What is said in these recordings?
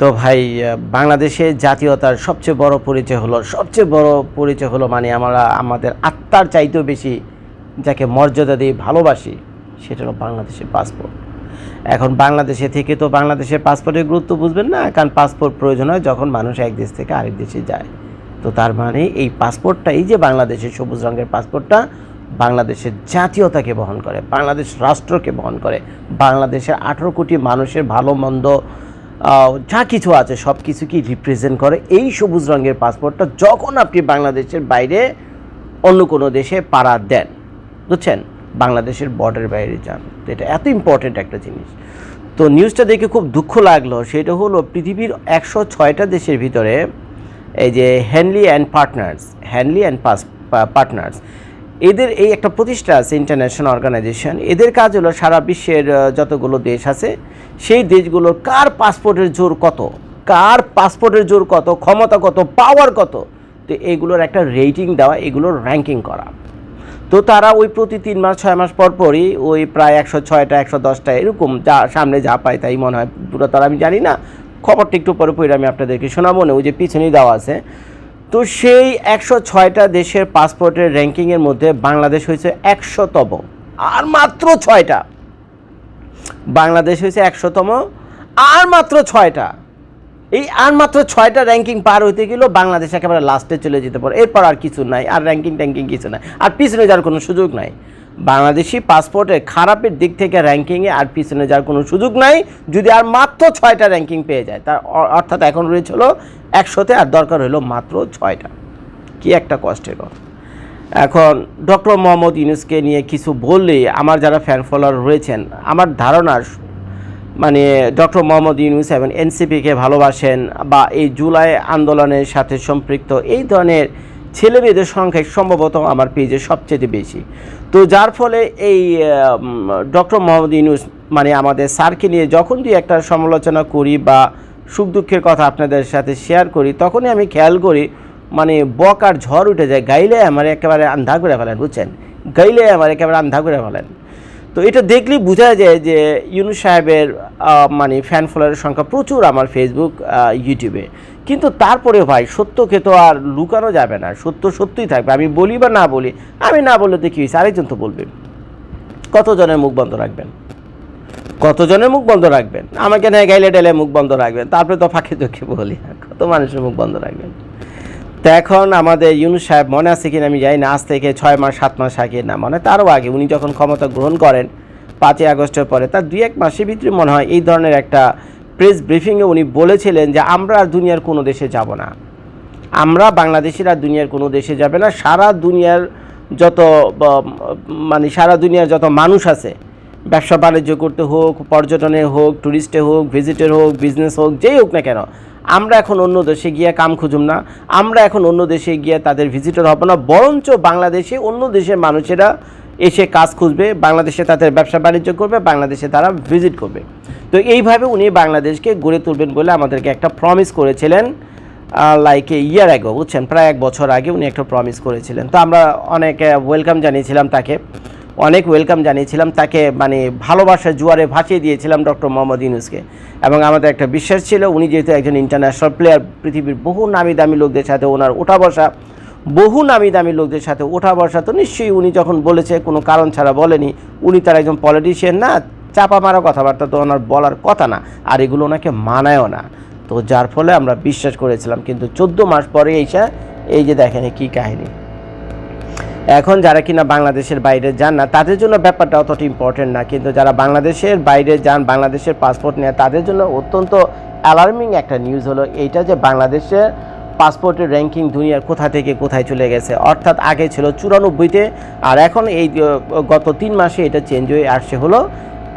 তো ভাই আহ, বাংলাদেশের জাতীয়তার সবচেয়ে বড় পরিচয় হলো সবচেয়ে বড় পরিচয় হলো মানে আমরা আমাদের আত্মার চাইতেও বেশি যাকে মর্যাদা দিয়ে ভালোবাসি সেটা হলো বাংলাদেশের পাসপোর্ট এখন বাংলাদেশে থেকে তো বাংলাদেশের পাসপোর্টের গুরুত্ব বুঝবেন না কারণ পাসপোর্ট প্রয়োজন হয় যখন মানুষ এক দেশ থেকে আরেক দেশে যায়। তো তার মানে এই পাসপোর্টটা এই যে বাংলাদেশের সবুজ রঙের পাসপোর্টটা বাংলাদেশের জাতীয়তাকে বহন করে বাংলাদেশ রাষ্ট্রকে বহন করে। বাংলাদেশের আঠেরো কোটি মানুষের ভালো মন্দ যা কিছু আছে সব কিছুকেই রিপ্রেজেন্ট করে? এই সবুজ রঙের পাসপোর্টটা যখন আপনি বাংলাদেশের বাইরে অন্য কোনো দেশে পাড়া দেন, বুঝছেন? বাংলাদেশের বর্ডার বাইরে যান। এটা এত ইম্পর্ট্যান্ট একটা জিনিস। তো নিউজটা দেখে খুব দুঃখ লাগল, সেটা হলো পৃথিবীর একশো ছয়টা দেশের ভিতরে এই যে Hanley and partners Hanley and pass partners এদের এই একটা প্রতিষ্ঠা আছে ইন্টারন্যাশনাল অর্গানাইজেশন এদের কাজ হলো সারা বিশ্বের যতগুলো দেশ আছে, সেই দেশগুলোর কার পাসপোর্টের জোর কত? কার পাসপোর্টের জোর কত? ক্ষমতা কত? পাওয়ার কত? তো এগুলোর একটা রেটিং দেওয়া, এগুলোর র্যাঙ্কিং করা। তো তারা ওই প্রতি তিন মাস, ছয় মাস পর পরই ওই প্রায় একশো ছয়টা, একশো দশটা এরকম যা সামনে যা পায় তাই মনে হয়। পুরো তারা আমি জানি না, খবরটা একটু পরে পরে আমি আপনাদেরকে শোনাবো না, ওই যে পিছনেই দেওয়া আছে। তো সেই একশো ছয়টা দেশের পাসপোর্টের র্যাঙ্কিংয়ের মধ্যে বাংলাদেশ হয়েছে একশোতম। আর মাত্র ছয়টা। বাংলাদেশ হয়েছে একশোতম। আর মাত্র ছয়টা। এই আর মাত্র ছয়টা র্যাঙ্কিং পার হইতে গেলেও বাংলাদেশ একেবারে লাস্টে চলে যেতে পারে। এরপর আর কিছু নাই, আর র্যাঙ্কিং ট্যাঙ্কিং কিছু নাই। আর পিছনে যাওয়ার কোনো সুযোগ নাই। বাংলাদেশি পাসপোর্টের খারাপের দিক থেকে র্যাঙ্কিংয়ে আর পিছনে যাওয়ার কোনো সুযোগ নাই। যদি আর মাত্র ছয়টা র্যাঙ্কিং পেয়ে যায়, তার অর্থাৎ এখন রয়েছে হলো একশোতে আর দরকার হলো মাত্র ছয়টা। কি একটা কষ্টের কথা। এখন ডক্টর মোহাম্মদ ইউনুসকে নিয়ে কিছু বললে আমার যারা ফ্যান ফলোয়ার রয়েছেন, আমার ধারণা মানে ডক্টর মোহাম্মদ ইউনুস এবং এনসিপিকে ভালোবাসেন বা এই জুলাই আন্দোলনের সাথে সম্পৃক্ত, এই ধরনের ছেলে মেয়েদের সংখ্যায় সম্ভবত আমার পেজে সবচেয়ে বেশি। তো যার ফলে এই ডক্টর মোহাম্মদ ইউনুস মানে আমাদের স্যারকে নিয়ে যখন দুই একটা সমালোচনা করি বা সুখ দুঃখের কথা আপনাদের সাথে শেয়ার করি, তখনই আমি খেয়াল করি মানে বকার ঝড় উঠে যায়, গাইলে আমার একেবারে আন্ধা করে ফেলেন, বুঝছেন? গাইলে আমার একেবারে আন্ধা করে ফেলেন। তো এটা দেখলেই বোঝা যায় যে ইউনুস সাহেবের মানে ফ্যান ফলোয়ারের সংখ্যা প্রচুর আমার ফেসবুক ইউটিউবে কিন্তু তারপরে ভাই, সত্যকে তো আর লুকানো যাবে না। সত্য সত্যই থাকবে। আমি বলি বা না বলি, আমি না বললে তো কি হয়েছে? আরেকজন তো বলবে কতজনের মুখ বন্ধ রাখবেন? কতজনের মুখ বন্ধ রাখবেন? আমাকে না গাইলে ডাইলে মুখ বন্ধ রাখবেন। তারপরে তো ফাঁকে চোখে বলি কত মানুষের মুখ বন্ধ রাখবেন? তো এখন আমাদের ইউনুস সাহেব মনে আছে কিনা আমি জানি না, আজ থেকে ছয় মাস, সাত মাস আগে না মানে তারও আগে উনি যখন ক্ষমতা গ্রহণ করেন পাঁচই আগস্টের পরে, তার দুই এক মাসের ভিতরে মনে হয় এই ধরনের একটা প্রেস ব্রিফিংয়ে উনি বলেছিলেন যে আমরা আর দুনিয়ার কোনো দেশে যাব না। আমরা বাংলাদেশের দুনিয়ার কোনো দেশে যাবে না, সারা দুনিয়ার যত মানে সারা দুনিয়ার যত মানুষ আছে, ব্যবসা বাণিজ্য করতে হোক, পর্যটনে হোক ট্যুরিস্টে হোক ভিজিটের হোক বিজনেস হোক, যেই হোক না কেন আমরা এখন অন্য দেশে গিয়ে কাম খুঁজুম না। আমরা এখন অন্য দেশে গিয়ে তাদের ভিজিটর হব না। বরঞ্চ বাংলাদেশে অন্য দেশের মানুষেরা এসে কাজ খুঁজবে, বাংলাদেশে তাদের ব্যবসা বাণিজ্য করবে, বাংলাদেশে তারা ভিজিট করবে। তো এইভাবে উনি বাংলাদেশকে গড়ে তুলবেন বলে আমাদেরকে একটা প্রমিস করেছিলেন লাইক এ ইয়ার আগে বুঝছেন? প্রায় এক বছর আগে উনি একটা প্রমিস করেছিলেন। তো আমরা অনেক ওয়েলকাম জানিয়েছিলাম তাকে। অনেক ওয়েলকাম জানিয়েছিলাম। তাকে মানে ভালোবাসার জুয়ারে ভাসিয়ে দিয়েছিলাম ডক্টর মোহাম্মদ ইউনুসকে। এবং আমাদের একটা বিশ্বাস ছিল, উনি যেহেতু একজন ইন্টারন্যাশনাল প্লেয়ার পৃথিবীর বহু নামি দামি লোকদের সাথে ওনার ওঠা বসা, বহু নামি দামি লোকদের সাথে ওঠা বসা, তো নিশ্চয়ই উনি যখন বলেছে, কোনো কারণ ছাড়া বলেনি, উনি তার একজন পলিটিশিয়ান না, চাপা মারা কথাবার্তা তো ওনার বলার কথা না, আর এগুলো ওনাকে মানায়ও না। তো যার ফলে আমরা বিশ্বাস করেছিলাম, কিন্তু চোদ্দ মাস পরে এইসা এই যে দেখেন কি কাহিনী। এখন যারা কিনা বাংলাদেশের বাইরে যান না, তাদের জন্য ব্যাপারটা অতটা ইম্পর্টেন্ট না। কিন্তু যারা বাংলাদেশের বাইরে যান, বাংলাদেশের পাসপোর্ট নেয়, তাদের জন্য অত্যন্ত অ্যালার্মিং একটা নিউজ হলো এইটা যে বাংলাদেশের পাসপোর্টের র্যাঙ্কিং দুনিয়ার কোথা থেকে কোথায় চলে গেছে। অর্থাৎ আগে ছিল চুরানব্বইতে, আর এখন এই গত তিন মাসে এটা চেঞ্জ হয়ে আসছে হলো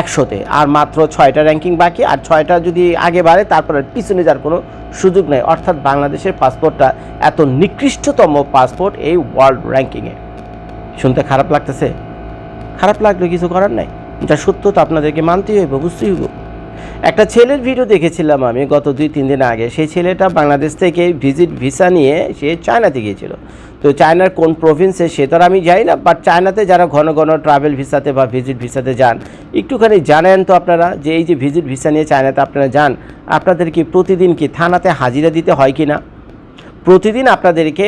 একশোতে। আর মাত্র ছয়টা র্যাঙ্কিং বাকি, আর ছয়টা যদি আগে বাড়ে, তারপরে পিছনে যাওয়ার কোনো সুযোগ নেই। অর্থাৎ বাংলাদেশের পাসপোর্টটা এত নিকৃষ্টতম পাসপোর্ট এই ওয়ার্ল্ড র্যাঙ্কিংয়ে শুনতে খারাপ লাগতেছে। খারাপ লাগলে কিছু করার নাই। যা সত্য তো আপনাদেরকে মানতেই হইব, বুঝতেই হইব। একটা ছেলের ভিডিও দেখেছিলাম আমি গত দুই, তিন দিন আগে। সেই ছেলেটা বাংলাদেশ থেকে ভিজিট ভিসা নিয়ে সে চায়নাতে গিয়েছিল। তো চায়নার কোন প্রভিন্সে সে তো আমি যাই না বাট চায়নাতে যারা ঘন ঘন ট্রাভেল ভিসাতে বা ভিজিট ভিসাতে যান, একটুখানি জানেন তো আপনারা যে এই যে ভিজিট ভিসা নিয়ে চায়নাতে আপনারা যান, আপনাদের কি প্রতিদিন কি থানাতে হাজিরা দিতে হয় কি না প্রতিদিন আপনাদেরকে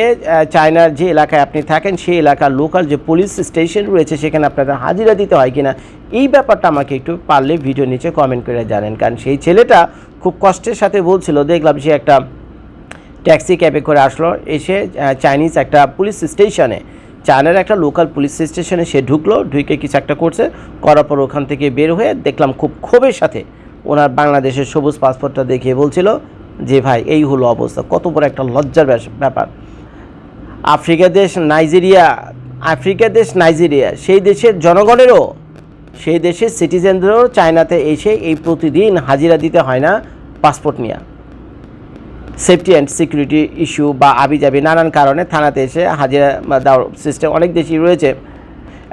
চায়নার যে এলাকায় আপনি থাকেন, সেই এলাকার লোকাল যে পুলিশ স্টেশন রয়েছে, সেখানে আপনাদের হাজিরা দিতে হয় কিনা, এই ব্যাপারটা আমাকে একটু পারলে ভিডিও নিচে কমেন্ট করে জানেন। কারণ সেই ছেলেটা খুব কষ্টের সাথে বলছিল, দেখলাম সে একটা ট্যাক্সি ক্যাবে করে আসলো, এসে চাইনিজ একটা পুলিশ স্টেশনে চায়নার একটা লোকাল পুলিশ স্টেশনে সে ঢুকলো, ঢুকে কিছু একটা করছে, করার পর ওখান থেকে বের হয়ে দেখলাম খুব ক্ষোভের সাথে, ওনার বাংলাদেশের সবুজ পাসপোর্টটা দেখিয়ে বলছিল যে ভাই, এই হলো অবস্থা। কত বড় একটা লজ্জার ব্যাপার। আফ্রিকা দেশ, নাইজেরিয়া, আফ্রিকা দেশ, নাইজেরিয়া, সেই দেশের জনগণেরও, সেই দেশের সিটিজেনদেরও চায়নাতে এসে এই প্রতিদিন হাজিরা দিতে হয় না পাসপোর্ট নিয়ে। সেফটি অ্যান্ড সিকিউরিটি ইস্যু বা আবিজাবি নানান কারণে থানাতে এসে হাজিরা দেওয়ার সিস্টেম অনেক দেশই রয়েছে।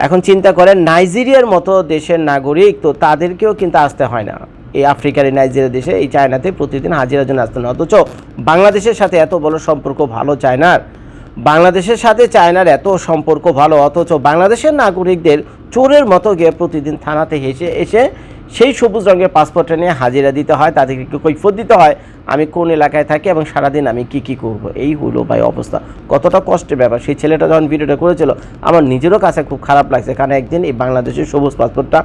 এখন চিন্তা করেন, নাইজেরিয়ার মতো দেশের নাগরিক তো তাদেরকেও কিন্তু আসতে হয় না। এই আফ্রিকার, এই নাইজেরিয়া দেশে, এই চায়নাতে প্রতিদিন হাজিরার জন্য আসতেন। অথচ বাংলাদেশের সাথে এত বড় সম্পর্ক ভালো চায়নার। বাংলাদেশের সাথে চায়নার এত সম্পর্ক ভালো, অথচ বাংলাদেশের নাগরিকদের চোরের মতো গিয়ে প্রতিদিন থানাতে হেসে এসে সেই সবুজ রঙের পাসপোর্টটা নিয়ে হাজিরা দিতে হয় তাদেরকে কৈফত দিতে হয়? আমি কোন এলাকায় থাকি এবং সারাদিন আমি কি কি করব? এই হলো ভাই অবস্থা। কতটা কষ্টের ব্যাপার। সেই ছেলেটা যখন ভিডিওটা করেছিল, আমার নিজেরও কাছে খুব খারাপ লাগছে। কারণ একদিন এই বাংলাদেশের সবুজ পাসপোর্টটা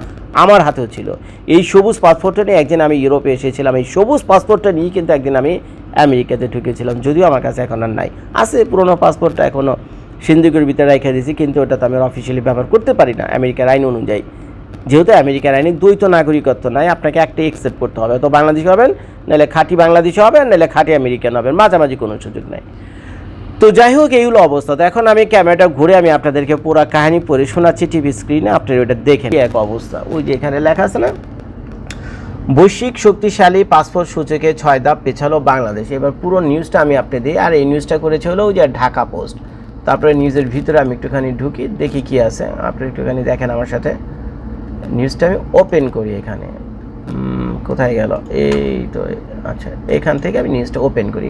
আমার হাতেও ছিল। এই সবুজ পাসপোর্টটা নিয়ে একদিন আমি ইউরোপে এসেছিলাম। এই সবুজ পাসপোর্টটা নিয়ে কিন্তু একদিন আমি আমেরিকাতে ঢুকেছিলাম। যদিও আমার কাছে এখন আর নাই। আছে পুরোনো পাসপোর্টটা এখনও সিন্ধুকের ভিতরে রেখে দিয়েছি, কিন্তু ওটা তো আমি অফিসিয়ালি ব্যবহার করতে পারি না। আমেরিকার আইন অনুযায়ী। যেহেতু আমেরিকার আইনে দ্বৈত নাগরিকত্ব নাই, আপনাকে একটা একসেপ্ট করতে হবে। তো বাংলাদেশি হবেন, নাহলে খাঁটি বাংলাদেশি হবেন, নাহলে খাঁটি আমেরিকান হবেন, মাঝামাঝি কোনো সুযোগ নাই। তো যাই হোক, এই হলো অবস্থা। তো এখন আমি ক্যামেরাটা ঘুরে আমি আপনাদেরকে পুরো কাহিনী পড়ে শোনাচ্ছি টিভি স্ক্রিনে আপনারা ওটা দেখেন এক অবস্থা। ওই যে এখানে লেখা আছে না? বৈশ্বিক শক্তিশালী পাসপোর্ট সূচকে ছয় ধাপ পেছালো বাংলাদেশ। এবার পুরো নিউজটা আমি আপনি দিই। আর এই নিউজটা করেছে হলো ওই যে ঢাকা পোস্ট তারপরে নিউজের ভিতরে আমি একটুখানি ঢুকি, দেখি কি আছে। আপনি একটুখানি দেখেন আমার সাথে। নিউজটা আমি ওপেন করি এখানে। কোথায় গেল? এই তো আচ্ছা এখান থেকে আমি নিউজটা ওপেন করি।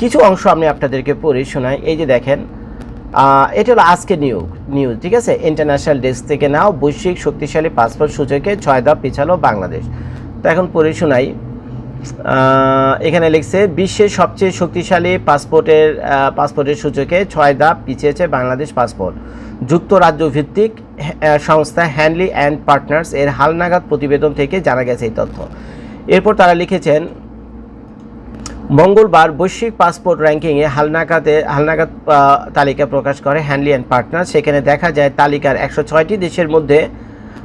কিছু অংশ আমি আপনাদেরকে পড়ে শোনাই। এই যে দেখেন এটা হলো আজকে নিউজ নিউজ ঠিক আছে? ইন্টারন্যাশনাল ডেস্ক থেকে নাও, বৈশ্বিক শক্তিশালী পাসপোর্ট সূচকে ছয় ধাপ পিছালো বাংলাদেশ। তো এখন পড়ে শোনাই। এখানে লিখছে, বিশ্বের সবচেয়ে শক্তিশালী পাসপোর্টের পাসপোর্টের সূচকে ছয় ধাপ পিছিয়েছে বাংলাদেশ পাসপোর্ট। যুক্তরাজ্য ভিত্তিক সংস্থা হ্যান্ডলি অ্যান্ড পার্টনার্স এর হালনাগাদ প্রতিবেদন থেকে জানা গেছে এই তথ্য। এরপর তারা লিখেছেন, মঙ্গলবার বৈশ্বিক পাসপোর্ট র্যাঙ্কিংয়ে হালনাগাদে, হালনাগাদ তালিকা প্রকাশ করে হ্যান্ডলি অ্যান্ড পার্টনার সেখানে দেখা যায় তালিকার একশো ছয়টি দেশের মধ্যে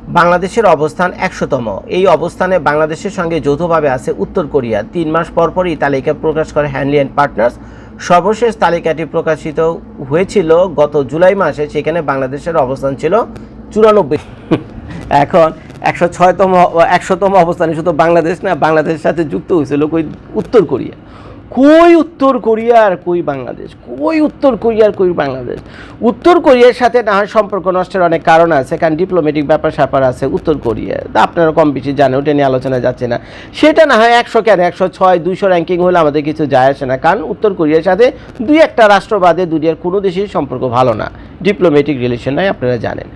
বাংলাদেশের অবস্থান একশোতম। এই অবস্থানে বাংলাদেশের সঙ্গে যৌথভাবে আছে উত্তর কোরিয়া। তিন মাস পরপরই তালিকা প্রকাশ করে হ্যান্ডলি অ্যান্ড পার্টনার্স। সর্বশেষ তালিকাটি প্রকাশিত হয়েছিল গত জুলাই মাসে, সেখানে বাংলাদেশের অবস্থান ছিল চুরানব্বই। এখন একশো ছয়তম, একশোতম অবস্থানে শুধু বাংলাদেশ না, বাংলাদেশের সাথে যুক্ত হয়েছিল উত্তর কোরিয়া। কই উত্তর কোরিয়া আর কই বাংলাদেশ? কই উত্তর কোরিয়া আর কই বাংলাদেশ? উত্তর কোরিয়ার সাথে না হয় সম্পর্ক নষ্টের অনেক কারণ আছে, কারণ ডিপ্লোম্যাটিক ব্যাপার স্যাপার আছে উত্তর কোরিয়া। আপনারা কম বেশি জানেন, ওটা নিয়ে আলোচনা যাচ্ছে না। সেটা না হয় একশো কেন? একশো ছয়, দুইশো র্যাঙ্কিং হলে আমাদের কিছু যায় আসে না, কারণ উত্তর কোরিয়ার সাথে দুই একটা রাষ্ট্রবাদে দুনিয়ার কোনো দেশের সম্পর্ক ভালো না। ডিপ্লোম্যাটিক রিলেশন নাই, আপনারা জানেন।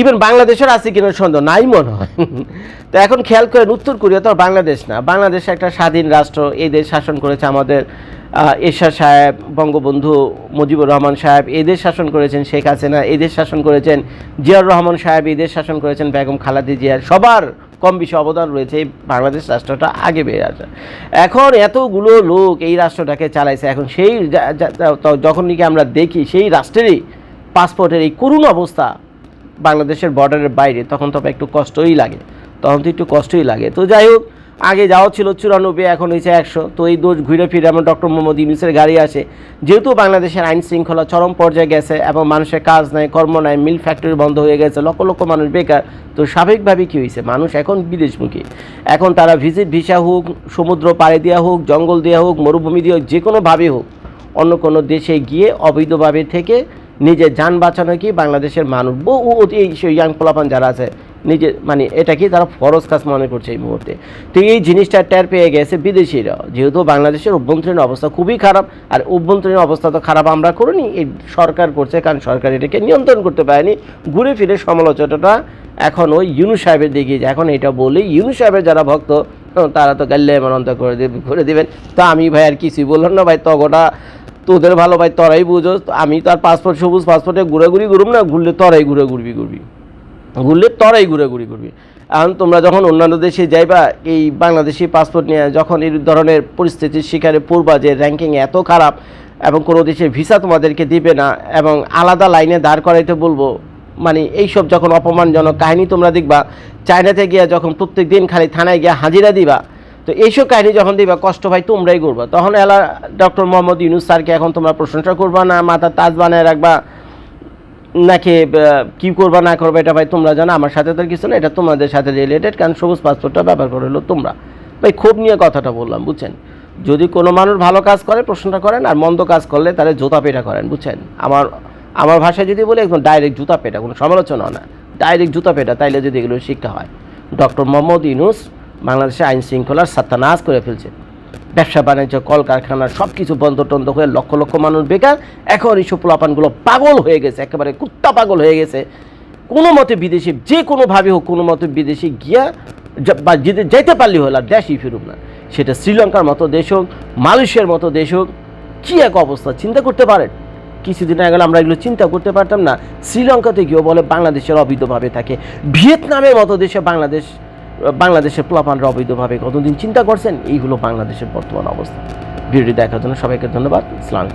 ইভেন বাংলাদেশের আছে কিনা সন্দেহ নাই মনে হয়। তো এখন খেয়াল করেন, উত্তর কোরিয়া তো বাংলাদেশ না। বাংলাদেশ একটা স্বাধীন রাষ্ট্র এই দেশ শাসন করেছে আমাদের। আহ, এরশাদ সাহেব বঙ্গবন্ধু মুজিবুর রহমান সাহেব এদের শাসন করেছেন শেখ হাসিনা এই দেশ শাসন করেছেন জিয়াউর রহমান সাহেব এই দেশ শাসন করেছেন বেগম খালাদি জিয়ার। সবার কম বেশি অবদান রয়েছে এই বাংলাদেশ রাষ্ট্রটা আগে বেড়ে আসা। এখন এতগুলো লোক এই রাষ্ট্রটাকে চালাইছে এখন সেই যখন নাকি আমরা দেখি সেই রাষ্ট্রেরই পাসপোর্টের এই করুণ অবস্থা বাংলাদেশের বর্ডারের বাইরে তখন তো একটু কষ্টই লাগে তখন তো একটু কষ্টই লাগে। তো যাই হোক আগে যাওয়া ছিল চুরানব্বই, এখন হয়েছে একশো। তো এই দোষ ঘুরে ফিরে আমার ডক্টর মোহাম্মদ ইউনুসের গাড়ি আসে। যেহেতু বাংলাদেশের আইন শৃঙ্খলা চরম পর্যায়ে গেছে এবং মানুষের কাজ নাই, কর্ম নাই, মিল ফ্যাক্টরি বন্ধ হয়ে গেছে, লক্ষ লক্ষ মানুষ বেকার, তো স্বাভাবিকভাবে কী হয়েছে? মানুষ এখন বিদেশমুখী। এখন তারা ভিজিট ভিসা হোক, সমুদ্র পাড়ে দেওয়া হোক, জঙ্গল দেওয়া হোক, মরুভূমি দেওয়া হোক, যে কোনোভাবে হোক, অন্য কোনো দেশে গিয়ে অবৈধভাবে থেকে নিজের যান বাঁচানো কি বাংলাদেশের মানুষ? বহু অতি ইয়াং পোলাপান যারা আছে নিজে মানে এটা কি তারা ফরজ কাজ মনে করছে এই মুহূর্তে? তো এই জিনিসটা টের পেয়ে গেছে বিদেশিরা। যেহেতু বাংলাদেশের অভ্যন্তরীণ অবস্থা খুবই খারাপ, আর অভ্যন্তরীণ অবস্থা তো খারাপ আমরা করিনি, এই সরকার করছে, কারণ সরকার এটাকে নিয়ন্ত্রণ করতে পারেনি। ঘুরে ফিরে সমালোচনাটা এখন ওই ইউনু সাহেবের দিকে এখন এটা বলি ইউনু সাহেবের যারা ভক্ত, তারা তো গাল্লে মনন্ত করে দেবে, করে দেবেন। তো আমি ভাই আর কিছুই বললাম না ভাই, তগটা তোদের ভালো ভাই, তরাই বুঝো, আমি তো আর পাসপোর্ট সবুজ পাসপোর্টে ঘুরাঘুরি ঘুরুম না, ঘুরলে তরাই ঘুরে ঘুরবি ঘুরবি ঘুরলে তরাই ঘুরে ঘুরি করবি। এখন তোমরা যখন অন্যান্য দেশে যাইবা, এই বাংলাদেশি পাসপোর্ট নিয়ে যখন এই ধরনের পরিস্থিতির শিকারে পড়বা যে র্যাঙ্কিং এত খারাপ এবং কোনো দেশের ভিসা তোমাদেরকে দিবে না এবং আলাদা লাইনে দাঁড় করাইতে বলব মানে এইসব যখন অপমানজনক কাহিনী তোমরা দেখবা চায়নাতে গিয়ে যখন প্রত্যেক দিন খালি থানায় গিয়ে হাজিরা দিবা তো এইসব কাহিনী যখন দিবা, কষ্ট ভাই তোমরাই করবা। তখন এলা ডক্টর মোহাম্মদ ইউনুস স্যারকে এখন তোমরা প্রশংসা করবা না, মাথা তাজ বানায় রাখবা, নাকি কি করবা, না করবা, এটা ভাই তোমরা জানো, আমার সাথে তো কিছু না, এটা তোমাদের সাথে রিলেটেড কারণ সবুজ পাসপোর্টটা ব্যবহার করে হলো তোমরা। ভাই ক্ষোভ নিয়ে কথাটা বললাম, বুঝছেন? যদি কোনো মানুষ ভালো কাজ করে প্রশ্নটা করেন, আর মন্দ কাজ করলে তাহলে জুতা পেটা করেন, বুঝছেন? আমার আমার ভাষায় যদি বলি, একদম ডাইরেক্ট জুতা পেটা, কোনো সমালোচনা না। ডাইরেক্ট জুতা পেটা, তাইলে যদি এগুলো শিক্ষা হয়। ডক্টর মোহাম্মদ ইউনুস বাংলাদেশের আইন শৃঙ্খলার সাত্তানাশ করে ফেলছে। ব্যবসা, বাণিজ্য, কলকারখানা সব কিছু বন্ধ টন্ধ হয়ে লক্ষ লক্ষ মানুষ বেকার। এখন এইসব পোলাপানগুলো পাগল হয়ে গেছে, একেবারে কুত্তা পাগল হয়ে গেছে। কোনো মতে বিদেশে, যে কোনোভাবে হোক, কোনো মতে বিদেশে গিয়া বা যেতে পারলে হলো, আর দেশই ফিরুক না। সেটা শ্রীলঙ্কার মতো দেশ হোক, মালয়েশিয়ার মতো দেশ হোক, কী এক অবস্থা, চিন্তা করতে পারেন? কিছুদিন আগে আমরা এগুলো চিন্তা করতে পারতাম না। শ্রীলঙ্কাতে গিয়েও বলে বাংলাদেশের অবৈধভাবে থাকে। ভিয়েতনামের মতো দেশে বাংলাদেশ বাংলাদেশের প্লাপানরা অবৈধভাবে কতদিন চিন্তা করছেন? এইগুলো বাংলাদেশের বর্তমান অবস্থা। ভিডিওটি দেখার জন্য সবাইকে ধন্যবাদ। ইসলাম